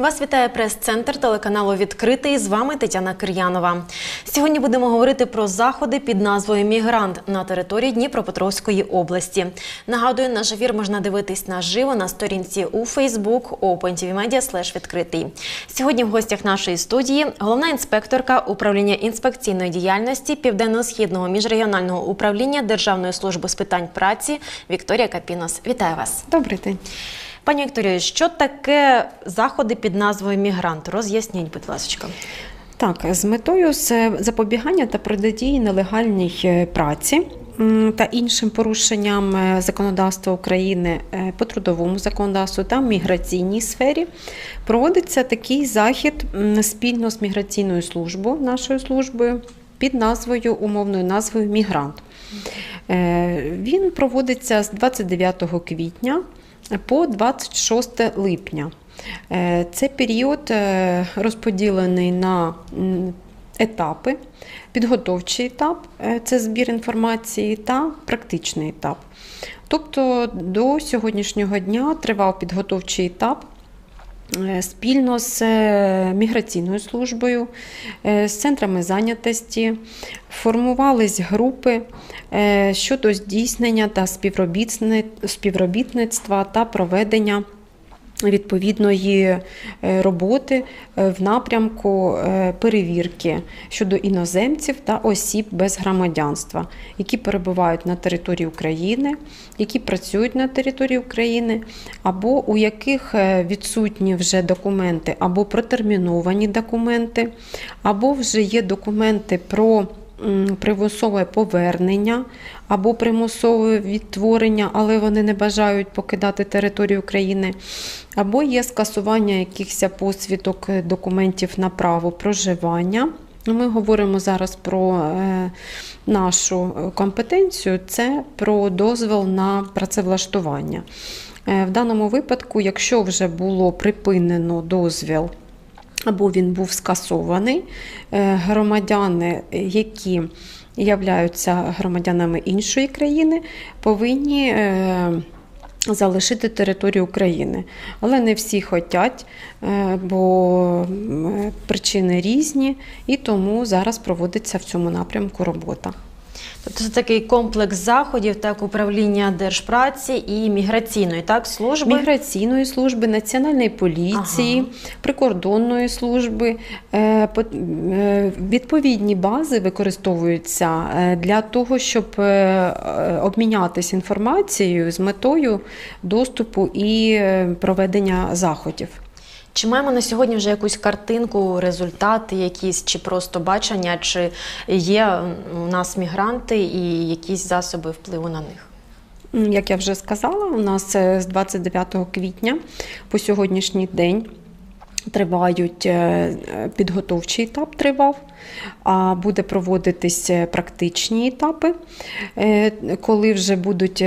Вас вітає прес-центр телеканалу Відкритий. З вами Тетяна Кир'янова. Сьогодні будемо говорити про заходи під назвою Мігрант на території Дніпропетровської області. Нагадую, наш ефір можна дивитись наживо на сторінці у Facebook OpenTVMedia відкритий. Сьогодні в гостях нашої студії головна інспекторка управління інспекційної діяльності Південно-східного міжрегіонального управління Державної служби з питань праці Вікторія Капінос. Вітаю вас. Добрий день. Пані Вікторію, що таке заходи під назвою Мігрант? Роз'ясніть, будь ласка. Так, з метою запобігання та протидії нелегальній е, праці та іншим порушенням е, законодавства України е, по трудовому законодавству та міграційній сфері проводиться такий захід спільно з міграційною службою, нашою службою, під назвою умовною назвою Мігрант. Він проводиться з 29 квітня по 26 липня. Е, Це період е, розподілений на етапи. Підготовчий етап е, це збір інформації, та практичний етап. Тобто до сьогоднішнього дня тривав підготовчий етап. Е, Спільно з е, міграційною службою, е, з центрами зайнятості формувались групи щодо здійснення та співробітництва та проведення відповідної е, роботи е, в напрямку е, перевірки щодо іноземців та осіб без громадянства, які перебувають на території України, які працюють на території України, або у яких відсутні вже документи, або протерміновані документи, або вже є документи про примусове повернення або примусове відтворення, але вони не бажають покидати територію України, або є скасування якихось посвідок е, документів на право проживання. Ми говоримо зараз про е, нашу е, компетенцію, це про дозвіл на працевлаштування. В даному випадку, якщо вже було припинено дозвіл або він був скасований, е, громадяни, які являються громадянами іншої країни, повинні е, залишити територію України. Але не всі хочуть, е, бо причини різні, і тому зараз проводиться в цьому напрямку робота. Тобто це такий комплекс заходів, так управління держпраці і міграційної так служби. Міграційної служби, національної поліції, прикордонної служби. Е, е, Відповідні бази використовуються е, для того, щоб обмінятися інформацією з метою доступу і проведення заходів. Чи маємо на сьогодні вже якусь картинку, результати якісь, чи просто бачення, чи є у нас мігранти і якісь засоби впливу на них? Як я вже сказала, у нас е, з 29 квітня по сьогоднішній день тривають е, підготовчий етап тривав, а буде проводитись е, практичні етапи, коли вже будуть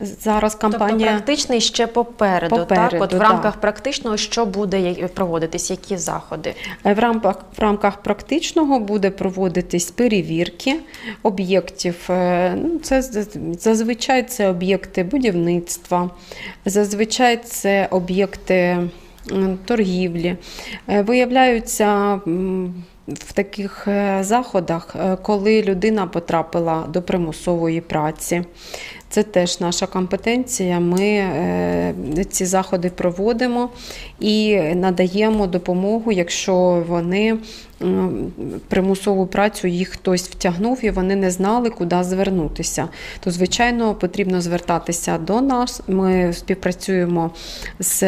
зараз Тобто кампанія. практичний ще попереду, так? От в да. рамках практичного що буде проводитись, які заходи? Е, В рамках, в рамках практичного буде проводитись перевірки об'єктів. Е, Ну, це зазвичай це об'єкти будівництва, зазвичай це об'єкти торгівлі. Е, Виявляються в таких заходах, коли людина потрапила до примусової праці. Це теж наша компетенція. Ми е, ці заходи проводимо і надаємо допомогу, якщо вони примусову працю їх хтось втягнув і вони не знали, куди звернутися. То, звичайно, потрібно звертатися до нас. Ми співпрацюємо з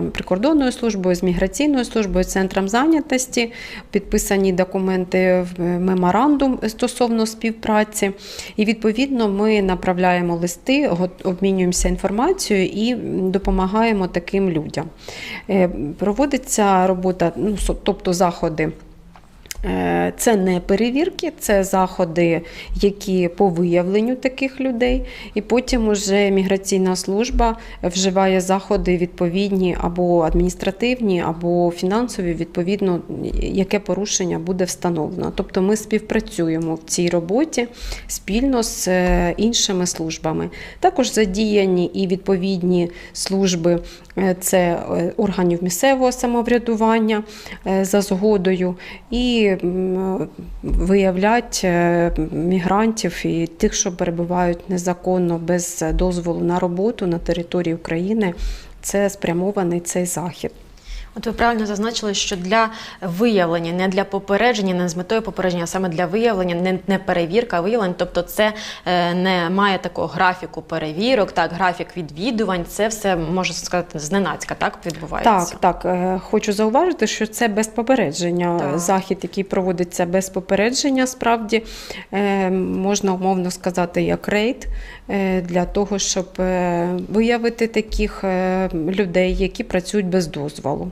прикордонною службою, з міграційною службою, центром зайнятості, підписані документи в меморандум стосовно співпраці. І відповідно ми направляємо листи, го- обмінюємося інформацією і допомагаємо таким людям. Е, Проводиться робота, ну, тобто заходи. Е, Це не перевірки, це заходи, які по виявленню таких людей. І потім уже міграційна служба вживає заходи відповідні або адміністративні, або фінансові, відповідно, яке порушення буде встановлено. Тобто ми співпрацюємо в цій роботі спільно з е, іншими службами. Також задіяні і відповідні служби е, це органів місцевого самоврядування за згодою, і виявлять е, мігрантів і тих, що перебувають незаконно без дозволу на роботу на території України. Це спрямований цей захід. От ви правильно зазначили, що для виявлення, не для попередження, не з метою попередження, а саме для виявлення, не, не перевірка, а виявлення. Тобто, це е, не має такого графіку перевірок, так, графік відвідувань. Це все можна сказати зненацька, так відбувається. Так, так. е, Хочу зауважити, що це без попередження. Так. Захід, який проводиться без попередження, справді е, можна умовно сказати, як рейд е, для того, щоб е, виявити таких людей, які працюють без дозволу.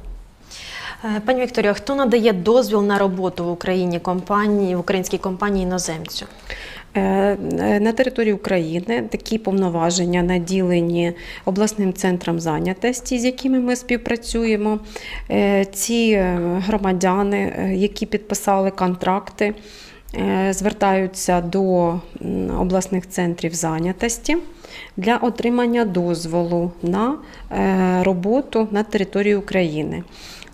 Е, Пані Вікторія, хто надає дозвіл на роботу в Україні компанії, в українській компанії іноземцю? Е, е, На території України такі повноваження наділені обласним центром зайнятості, з якими ми співпрацюємо. Ці громадяни, які підписали контракти, звертаються до обласних центрів зайнятості для отримання дозволу на роботу на території України.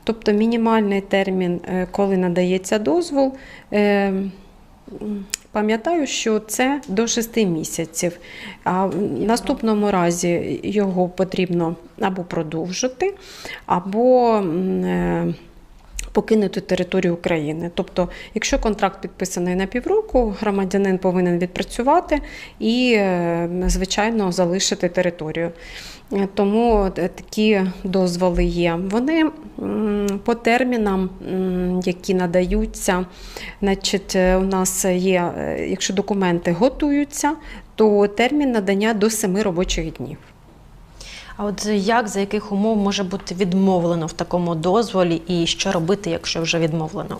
Тобто мінімальний термін, е, коли надається дозвол, е, пам'ятаю, що це до 6 місяців. А в наступному разі його потрібно або продовжити, або е, покинути територію України. Тобто, якщо контракт підписаний на півроку, громадянин повинен відпрацювати і, е, звичайно, залишити територію. Е, Тому е, такі дозволи є. Вони по термінам, які надаються, значить, у нас є, якщо документи готуються, то термін надання до 7 робочих днів. А от як за яких умов може бути відмовлено в такому дозволі, і що робити, якщо вже відмовлено?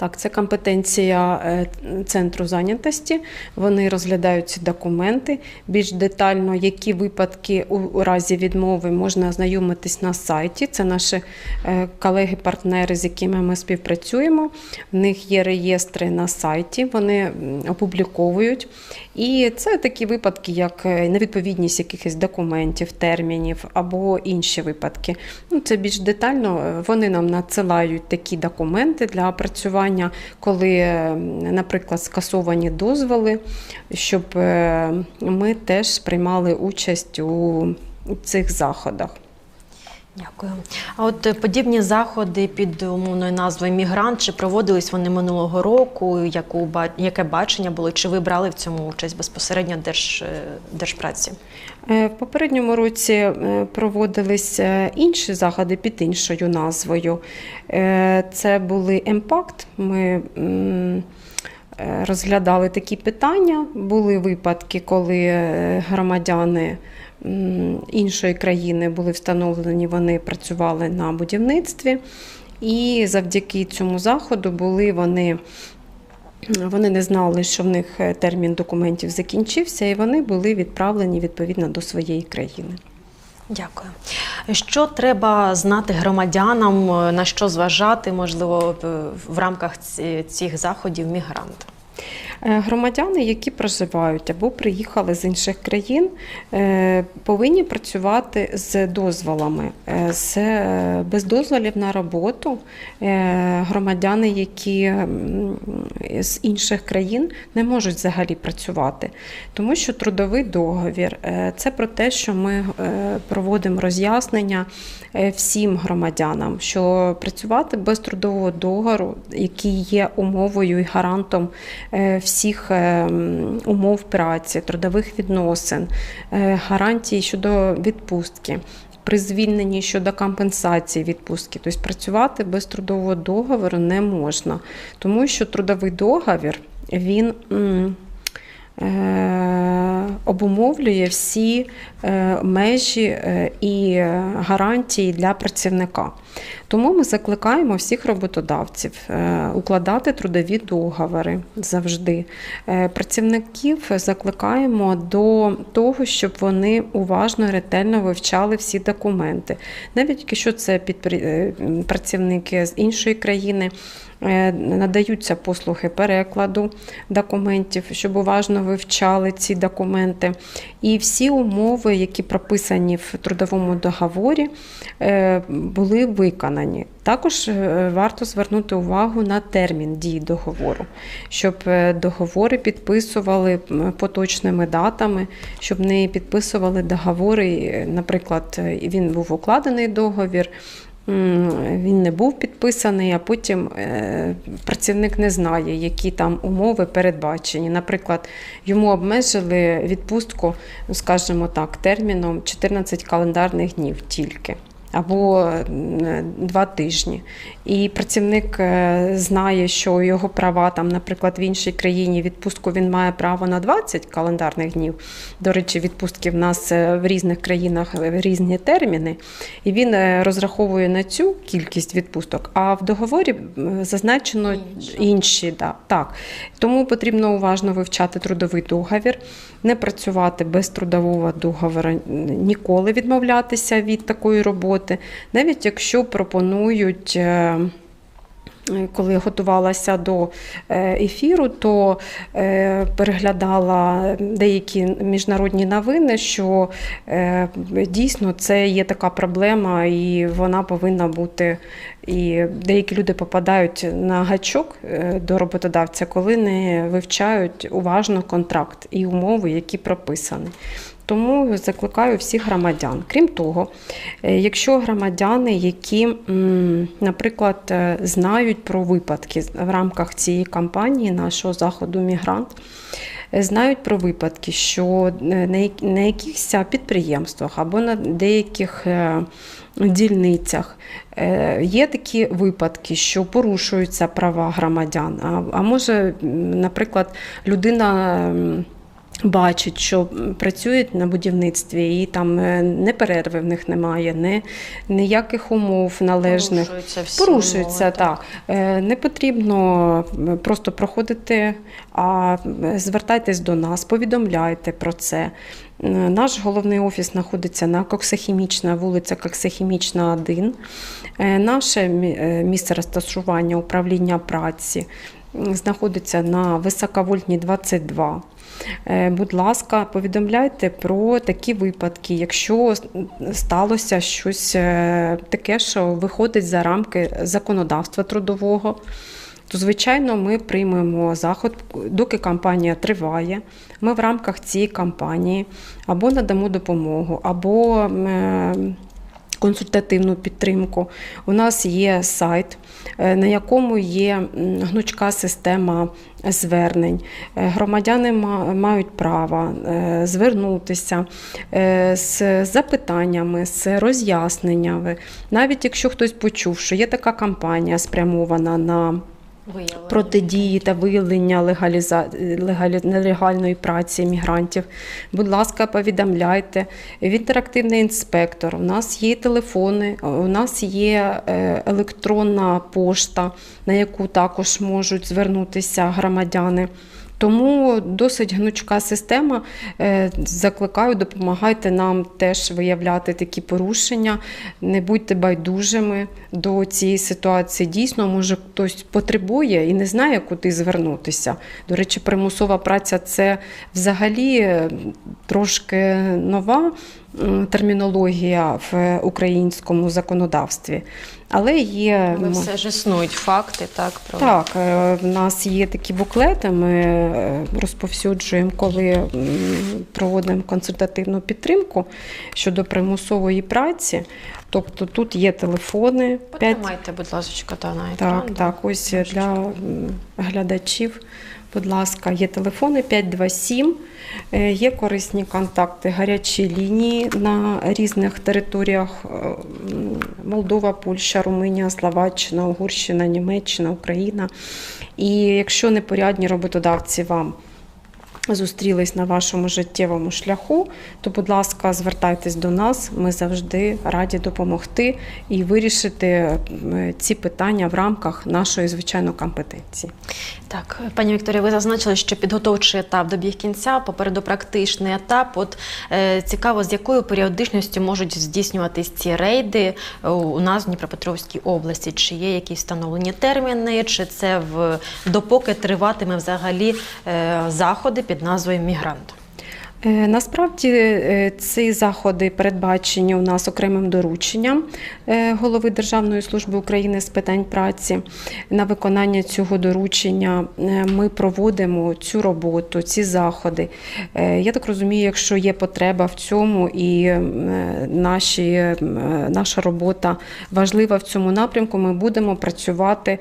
Так, це компетенція е, центру зайнятості. Вони розглядають ці документи більш детально, які випадки у разі відмови можна ознайомитись на сайті. Це наші е, колеги-партнери, з якими ми співпрацюємо. В них є реєстри на сайті, вони опубліковують. І це такі випадки, як е, невідповідність якихось документів, термінів або інші випадки. Ну, це більш детально. Вони нам надсилають такі документи для опрацювання, коли, е, наприклад, скасовані дозволи, щоб е, ми теж приймали участь у цих заходах. Дякую. А от е, подібні заходи під умовною назвою Мігрант чи проводились вони минулого року? Яку яке бачення було? Чи ви брали в цьому участь безпосередньо держ, е, держпраці? Е, В попередньому році проводились інші заходи під іншою назвою. Це були Емпакт. Ми розглядали такі питання. Були випадки, коли е, громадяни іншої країни були встановлені, вони працювали на будівництві. І завдяки цьому заходу були вони вони не знали, що в них е, термін документів закінчився, і вони були відправлені відповідно до своєї країни. Дякую. Що треба знати громадянам, е, на що зважати, можливо, в- рамках цих заходів мігрант? Е, Громадяни, які проживають або приїхали з інших країн, е, повинні працювати з дозволами. Е, З, без дозволів на роботу громадяни, які з інших країн не можуть взагалі працювати, тому що трудовий договір це про те, що ми проводимо роз'яснення всім громадянам, що працювати без трудового договору, який є умовою і гарантом е, всіх е, умов праці, трудових відносин, гарантії гарантій щодо відпустки. При звільненні щодо компенсації відпустки, тобто працювати без трудового договору не можна, тому що трудовий договір він е, обумовлює всі е, межі е, і е, гарантії для працівника. Тому ми закликаємо всіх роботодавців е, укладати трудові договори завжди. Е, Працівників закликаємо до того, щоб вони уважно ретельно вивчали всі документи. Навіть якщо це підпри- е, працівники з іншої країни, Е, Надаються послуги перекладу документів, щоб уважно вивчали ці документи. І всі умови, які прописані в трудовому договорі, е, були виконані. Також е, варто звернути увагу на термін дії договору, щоб е, договори підписували поточними датами, щоб не підписували договори. е, Наприклад, е, він був укладений договір. Він не був підписаний, а потім е, працівник не знає, які там умови передбачені. Наприклад, йому обмежили відпустку, ну, скажімо так, терміном 14 календарних днів тільки. Або два тижні. І працівник е, знає, що його права там, наприклад, в іншій країні відпустку він має право на 20 календарних днів. До речі, відпустки в нас е, в різних країнах е, різні терміни, і він е, розраховує на цю кількість відпусток, а в договорі зазначено Інше. інші. Да, так. Тому потрібно уважно вивчати трудовий договір, не працювати без трудового договору, ніколи відмовлятися від такої роботи, навіть якщо пропонують. е, коли готувалася до е, ефіру, то е, переглядала деякі міжнародні новини, що е, дійсно це є така проблема, і вона повинна бути. І деякі люди попадають на гачок е, до роботодавця, коли не вивчають уважно контракт і умови, які прописані. Тому закликаю всіх громадян. Крім того, е, якщо громадяни, які, наприклад, е, знають про випадки в рамках цієї кампанії нашого заходу Мігрант, е, знають про випадки, що на як- якихось підприємствах або на деяких дільницях є такі випадки, що порушуються права громадян. А може, наприклад, людина. Бачить, що працюють на будівництві, і там е, не перерви в них немає, не ніяких умов належних. Порушуються всі Порушуються, умови, так. Е, Не потрібно просто проходити, а звертайтесь до нас, повідомляйте про це. Е, Наш головний офіс знаходиться на Коксохімічна, вулиця Коксохімічна, 1. Е, Наше е, місце розташування управління праці знаходиться на Високовольтній 22. Е, Будь ласка, повідомляйте про такі випадки, якщо сталося щось е, таке, що виходить за рамки законодавства трудового. То, звичайно, ми приймемо заход, доки кампанія триває. Ми в рамках цієї кампанії або надамо допомогу, або е, консультативну підтримку. У нас є сайт, е, на якому є гнучка система звернень. Е, Громадяни мають право е, звернутися з запитаннями, з роз'ясненнями. Навіть якщо хтось почув, що є така кампанія спрямована на Виявлення. протидії та виявлення легаліза... легалі... нелегальної праці мігрантів. Будь ласка, повідомляйте. Інтерактивний інспектор. У нас є телефони, у нас є е, електронна пошта, на яку також можуть звернутися громадяни. Тому досить гнучка система. Е, Закликаю, допомагайте нам теж виявляти такі порушення. Не будьте байдужими до цієї ситуації. Дійсно, може хтось потребує і не знає, куди звернутися. До речі, примусова праця це взагалі е, трошки нова термінологія в українському законодавстві. Але є Але все ж існують факти, так, про так, е, в нас є такі буклети, ми е, розповсюджуємо, коли проводимо консультативну підтримку щодо примусової праці. Тобто тут є телефони. Потримайте, будь ласка, та на екран. Так, так, ось для глядачів, будь ласка, є телефони 527, е, є корисні контакти, гарячі лінії на різних територіях: е, Молдова, Польща, Румунія, Словаччина, Угорщина, Німеччина, Україна. І якщо непорядні роботодавці вам зустрілись на вашому життєвому шляху, то, будь ласка, звертайтесь до нас. Ми завжди раді допомогти і вирішити ці питання в рамках нашої звичайно компетенції. Так, пані Вікторія, ви зазначили, що підготовчий етап добіг кінця, попереду практичний етап. От е, цікаво, з якою періодичністю можуть здійснюватись ці рейди е, у нас в Дніпропетровській області? Чи є якісь встановлені терміни, чи це в допоки триватиме взагалі е, заходи під назвою Мігрант? Е, Насправді е, ці заходи передбачені у нас окремим дорученням е, голови Державної служби України з питань праці. На виконання цього доручення ми проводимо цю роботу, ці заходи. Я так розумію, якщо є потреба в цьому і наші, наша робота важлива в цьому напрямку, ми будемо працювати.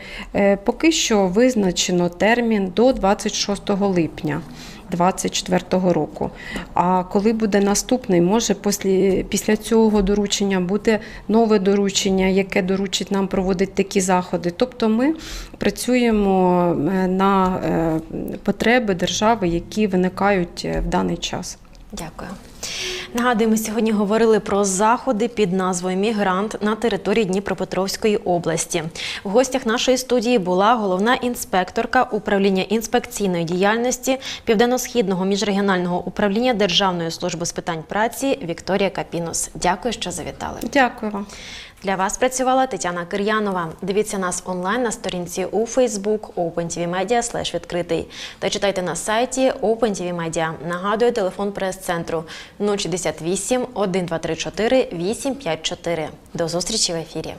Поки що визначено термін до 26 липня. 2024 року. А коли буде наступний, може після, після цього доручення буде нове доручення, яке доручить нам проводити такі заходи. Тобто ми працюємо е, на е, потреби держави, які виникають е, в даний час. Дякую. Нагадую, ми сьогодні говорили про заходи під назвою Мігрант на території Дніпропетровської області. В гостях нашої студії була головна інспекторка управління інспекційної діяльності Південно-Східного міжрегіонального управління Державної служби з питань праці Вікторія Капінус. Дякую, що завітали. Дякую вам. Для вас працювала Тетяна Кир'янова. Дивіться нас онлайн на сторінці у Facebook OpenTVMedia відкритий та читайте на сайті OpenTV Media. Нагадую, телефон прес-центру 068 1234 854. До зустрічі в ефірі.